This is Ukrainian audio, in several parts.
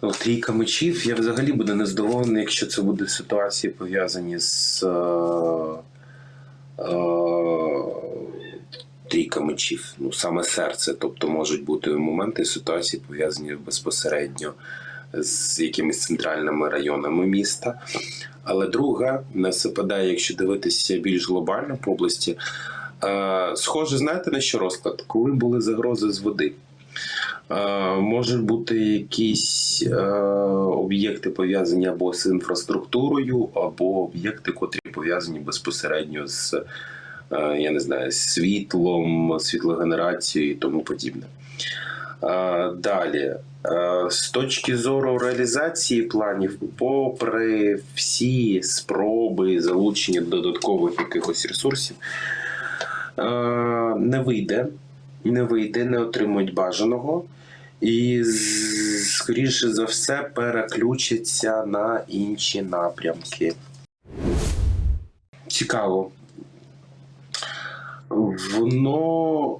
Трійка мечів, я взагалі буду нездоволений, якщо це буде ситуації пов'язані з. Е, е, трійка мечів, ну саме серце. Тобто можуть бути моменти ситуації пов'язані безпосередньо з якимись центральними районами міста. Але друга нас випадає, якщо дивитися більш глобально по області. Е, схоже, знаєте на що розклад? Коли були загрози з води. Можуть бути якісь е, об'єкти пов'язані або з інфраструктурою, або об'єкти, котрі пов'язані безпосередньо з е, я не знаю, світлом, світлогенерацією і тому подібне. Далі, Е, з точки зору реалізації планів, попри всі спроби залучення додаткових якихось ресурсів, не вийде, не вийде, не отримують бажаного. І скоріше за все переключиться на інші напрямки. Цікаво. Воно.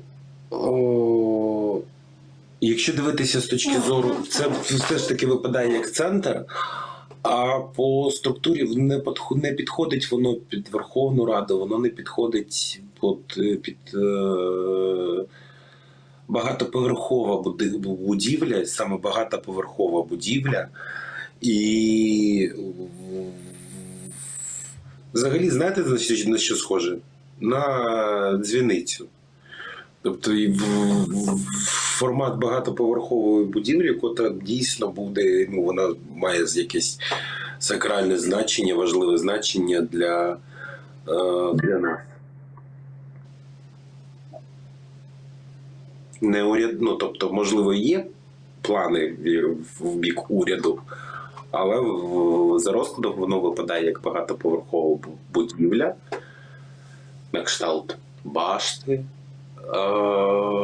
О, якщо дивитися з точки зору, це все ж таки випадає як центр, а по структурі не, підходить воно під Верховну Раду, воно не підходить під, під е, багатоповерхова будівля, саме багатоповерхова будівля. І взагалі, знаєте, на що, схоже? На дзвіницю. Тобто формат багатоповерхової будівлі, котра дійсно буде, ну, вона має якесь сакральне значення, важливе значення для, е, для нас. Не уряд, ну, тобто, можливо, є плани в, бік уряду, але за розкладом воно випадає як багатоповерхова будівля, на кшталт башти. Е-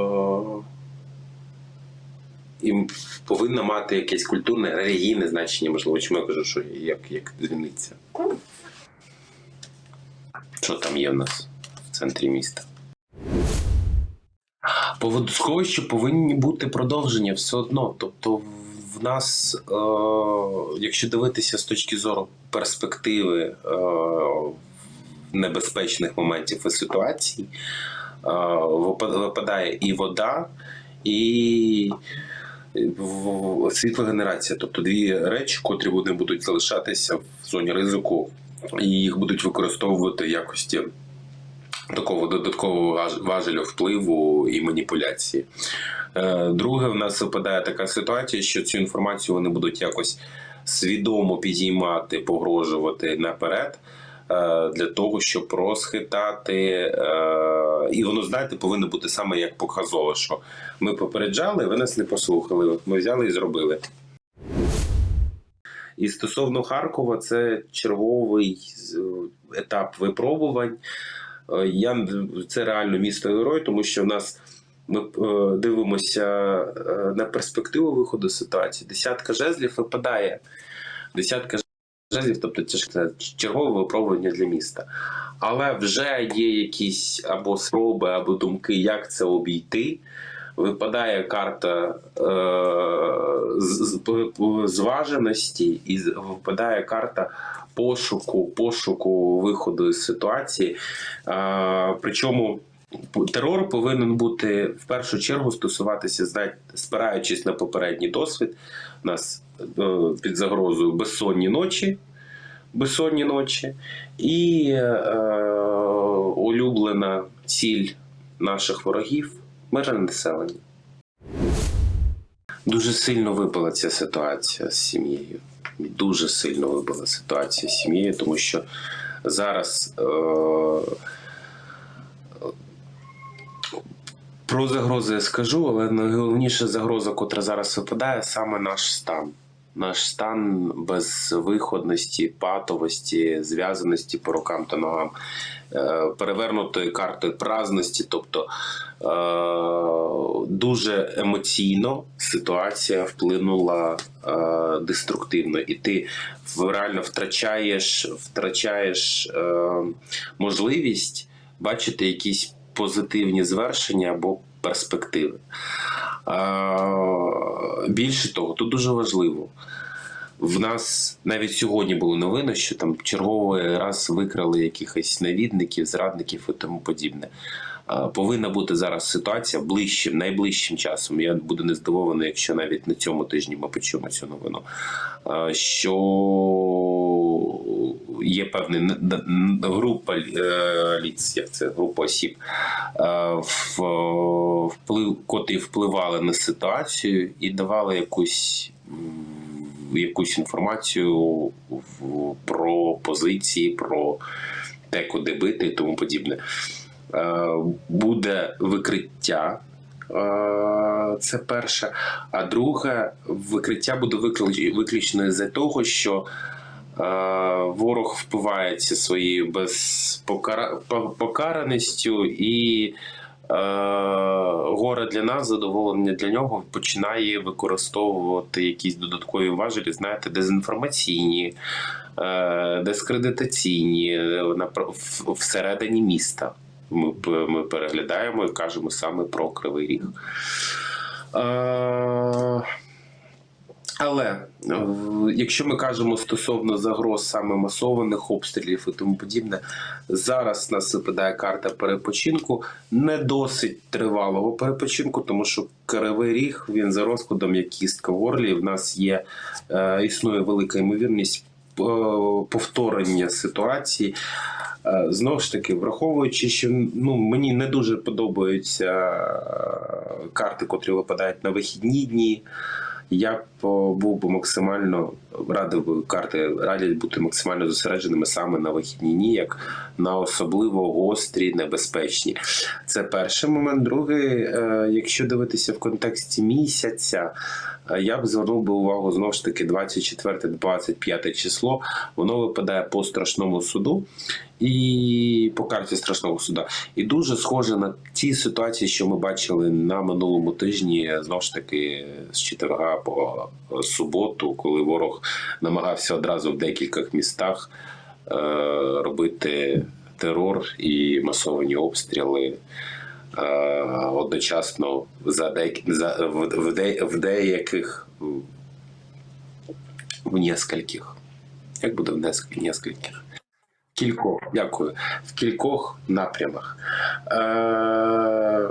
і повинна мати якесь культурне, релігійне значення, можливо, чому я кажу, що як, як дзвіниця. Що там є в нас в центрі міста? По водосховищу повинні бути продовження все одно. Тобто, в нас, е, якщо дивитися з точки зору перспективи е, небезпечних моментів і ситуацій, е, випадає і вода, і світлогенерація. Тобто дві речі, котрі вони будуть залишатися в зоні ризику, і їх будуть використовувати в якості такого додаткового важ- важеля впливу і маніпуляції. Е, Друге, в нас випадає така ситуація, що цю інформацію вони будуть якось свідомо підіймати, погрожувати наперед. е, Для того, щоб розхитати, е, і воно, знаєте, повинно бути саме як показово, що ми попереджали, ви нас не послухали. Ми взяли і зробили. І стосовно Харкова, це черговий етап випробувань. Я це реально місто герой, тому що в нас ми е, дивимося е, на перспективу виходу ситуації. Десятка жезлів випадає. Десятка жезлів, тобто це чергове випробування для міста. Але вже є якісь або спроби, або думки, як це обійти. Випадає карта е, зваженості, і випадає карта пошуку, пошуку виходу з ситуації. А, причому терор повинен бути в першу чергу стосуватися, знаєте, спираючись на попередній досвід. У нас е, під загрозою безсонні ночі, безсонні ночі, і е, улюблена ціль наших ворогів мирне населення. Дуже сильно випала ця ситуація з сім'єю. Дуже сильно вибила ситуація з сім'єю, тому що зараз е, про загрози я скажу, але найголовніша загроза, котра зараз випадає, саме наш стан. Наш стан безвиходності, патовості, зв'язаності по рукам та ногам, е, перевернутої карти праздності. Тобто е, дуже емоційно ситуація вплинула е, деструктивно, і ти реально втрачаєш, втрачаєш можливість бачити якісь позитивні звершення або перспективи. Більше того, тут дуже важливо. В нас навіть сьогодні були новини, що там черговий раз викрали якихось навідників, зрадників і тому подібне. Повинна бути зараз ситуація ближчим, найближчим часом. Я буду не здивований, якщо навіть на цьому тижні ми почуємо цю новину. Що є певна група е, ліц, як це група осіб, е, вплив, котрі впливали на ситуацію і давали якусь. Якусь інформацію про позиції, про те, куди бити і тому подібне. Е, Буде викриття. Це перше. А друге, викриття буде виключно з-за того, що ворог впивається своєю безпокараністю і е, горе для нас, задоволення для нього починає використовувати якісь додаткові важелі, знаєте, дезінформаційні, е, дискредитаційні е, всередині міста. Ми, ми переглядаємо і кажемо саме про Кривий Ріг. Е, але якщо ми кажемо стосовно загроз саме масованих обстрілів і тому подібне, зараз нас випадає карта перепочинку не досить тривалого перепочинку, тому що Кривий Ріг він за розкладом як кістка в горлі. В нас є е, існує велика ймовірність е, повторення ситуації. Е, Знову ж таки, враховуючи, що ну мені не дуже подобаються е, карти, котрі випадають на вихідні дні. Я був би максимально радив би карти радять бути максимально зосередженими саме на вихідні дні, як на особливо гострі, небезпечні. Це перший момент. Другий, е, якщо дивитися в контексті місяця, я б звернув би увагу знову ж таки 24-25 число. Воно випадає по страшному суду і по карті страшного суда. І дуже схоже на ті ситуації, що ми бачили на минулому тижні, знову ж таки, з четверга по суботу, коли ворог намагався одразу в декількох містах е, робити терор і масовані обстріли. Е, Одночасно за деякі за в, в, де, в деяких в нескольких. Як буде в нескольких? нескольких? Кількох, дякую. В кількох напрямах. Е,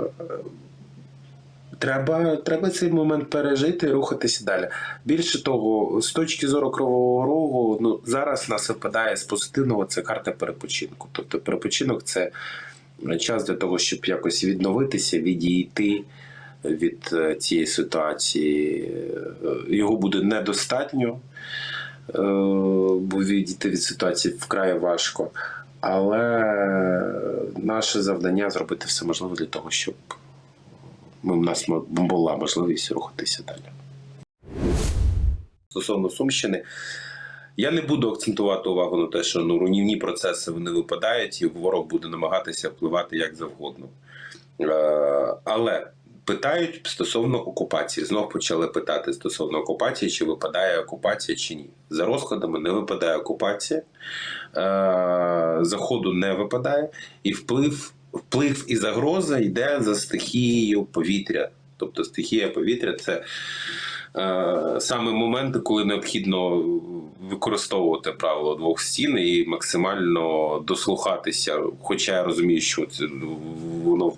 треба, треба цей момент пережити і рухатися далі. Більше того, з точки зору кривого рогу, ну зараз нас випадає з позитивного це карта перепочинку. Тобто перепочинок це час для того, щоб якось відновитися, відійти від е, цієї ситуації. Е, Його буде недостатньо, е, бо відійти від ситуації вкрай важко. Але наше завдання зробити все можливе для того, щоб в нас була можливість рухатися далі. Стосовно Сумщини, я не буду акцентувати увагу на те, що ну, руйнівні процеси вони випадають, і ворог буде намагатися впливати як завгодно. Е, але питають стосовно окупації. Знов почали питати стосовно окупації, чи випадає окупація чи ні. За розкладами не випадає окупація, е, заходу не випадає, і вплив, вплив і загроза йде за стихією повітря. Тобто стихія повітря це саме моменти, коли необхідно використовувати правило двох стін і максимально дослухатися. Хоча я розумію, що це воно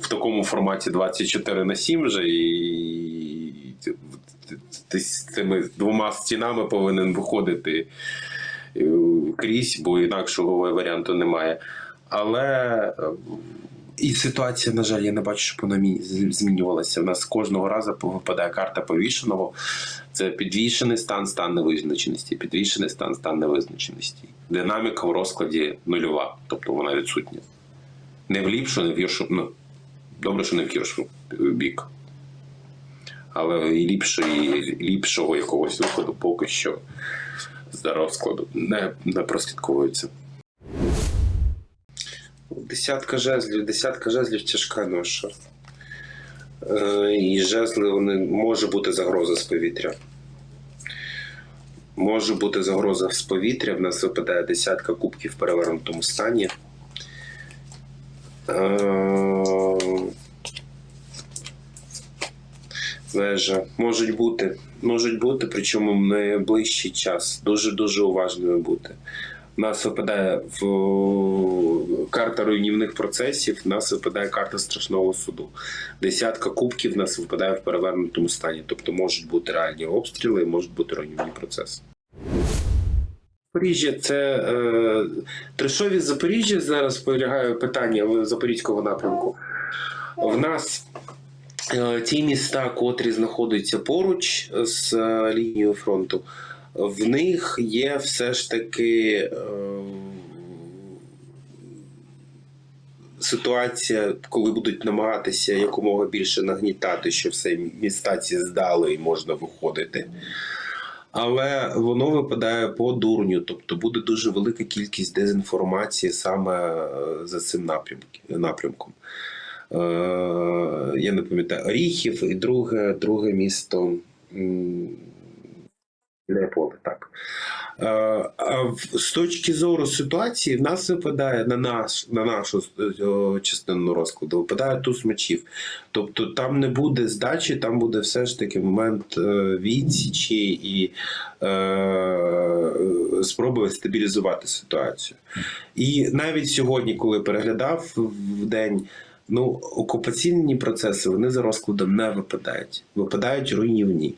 в такому форматі 24 на 7 вже і ти з цими двома стінами повинен виходити е, крізь, бо інакшого варіанту немає. Але е, і ситуація, на жаль, я не бачу, щоб вона змінювалася. У нас кожного разу випадає карта повішеного. Це підвішений стан, стан невизначеності, підвішений стан, стан невизначеності. Динаміка в розкладі нульова, тобто вона відсутня. Не в ліпшу, не в гіршу. Ну, добре, що не в гіршу бік. Але і ліпшої, ліпшого якогось виходу поки що з розкладу не, не прослідковується. Десятка жезлів, десятка жезлів тяжка ноша. Е, і жезли вони може бути загроза з повітря. Може бути загроза з повітря. В нас випадає десятка кубків в перевернутому стані. Е, Вежа. Можуть бути. Можуть бути, причому в найближчий час. Дуже дуже уважними бути. Нас випадає в карта руйнівних процесів, нас випадає карта страшного суду. Десятка кубків нас випадає в перевернутому стані. Тобто можуть бути реальні обстріли, можуть бути руйнівні процеси. Запоріжжя це е, трешові Запоріжжя. Зараз полягає питання в Запорізького напрямку. В нас е, ті міста, котрі знаходяться поруч з е, лінією фронту, в них є все ж таки е, ситуація, коли будуть намагатися якомога більше нагнітати, що все міста ці здали і можна виходити. Але воно випадає по дурню, тобто буде дуже велика кількість дезінформації саме е, за цим напрямком. Е, я не пам'ятаю Оріхів і друге, друге місто м, Леополе, так. Е, А з точки зору ситуації, в нас випадає на, наш, на нашу е, частину розкладу, випадає туз мечів. Тобто там не буде здачі, там буде все ж таки момент е, відсічі і е, спроби стабілізувати ситуацію. І навіть сьогодні, коли переглядав в день, ну, окупаційні процеси вони за розкладом не випадають, випадають руйнівні.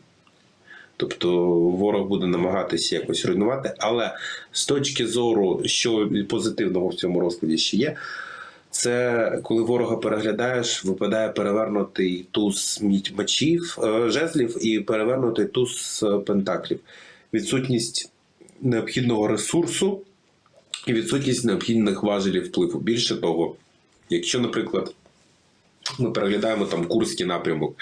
Тобто ворог буде намагатися якось руйнувати, але з точки зору, що позитивного в цьому розкладі ще є, це коли ворога переглядаєш, випадає перевернутий туз мечів, е, жезлів і перевернутий туз е, пентаклів. Відсутність необхідного ресурсу і відсутність необхідних важелів впливу. Більше того, якщо, наприклад, ми переглядаємо там Курський напрямок,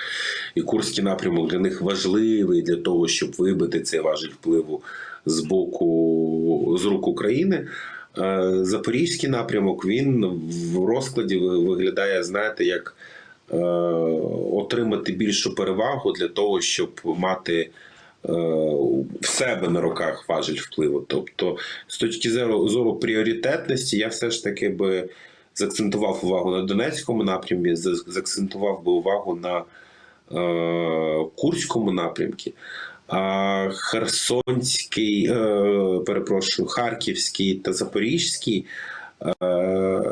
і Курський напрямок для них важливий для того, щоб вибити цей важіль впливу з боку з рук України. Е, Запорізький напрямок він в розкладі виглядає, знаєте, як е, отримати більшу перевагу для того, щоб мати е, в себе на руках важіль впливу. Тобто, з точки зору, зору пріоритетності, я все ж таки би заакцентував увагу на Донецькому напрямі, за- заакцентував би увагу на е, Курському напрямку. А Херсонський, е, перепрошую, Харківський та Запорізький е,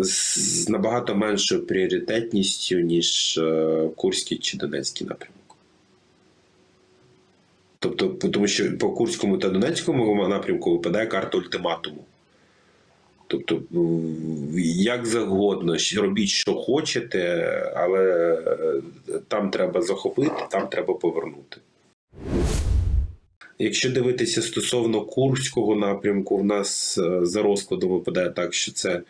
з набагато меншою пріоритетністю, ніж е, Курський чи Донецький напрямок. Тобто, тому що по Курському та Донецькому напрямку випадає карта ультиматуму. Тобто, як завгодно, робіть, що хочете, але е, там треба захопити, там треба повернути. Якщо дивитися стосовно Курського напрямку, в нас е, за розкладом випадає так, що це е,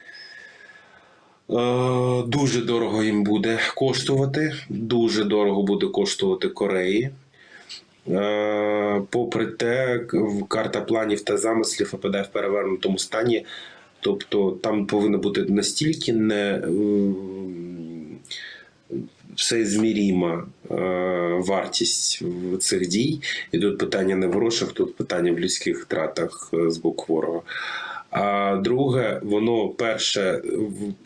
дуже дорого їм буде коштувати. Дуже дорого буде коштувати Кореї. Е, попри те, карта планів та замислів випадає в перевернутому стані. Тобто там повинна бути настільки не м, всезміріма е, вартість цих дій. І тут питання не в грошах, тут питання в людських втратах е, з боку ворога. А друге, воно перше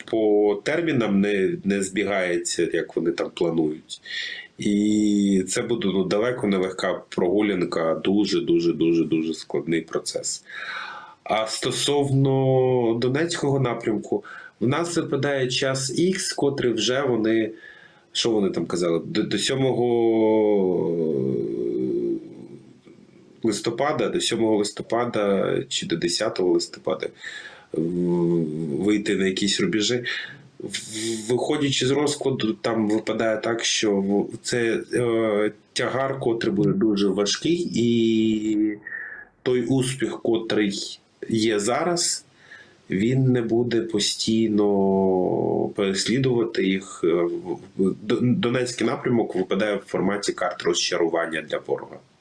по термінам не, не збігається, як вони там планують. І це буде ну, далеко не легка прогулянка, дуже, дуже, дуже, дуже складний процес. А стосовно Донецького напрямку, в нас випадає час Х, котрий вже вони. Що вони там казали? До, до 7 листопада, до 7 листопада чи до 10 листопада вийти на якісь рубежі. Виходячи з розкладу, там випадає так, що це е, тягар, котрий буде дуже важкий, і той успіх, котрий є зараз, він не буде постійно переслідувати їх. Е, Донецький напрямок випадає в форматі карт розчарування для ворога.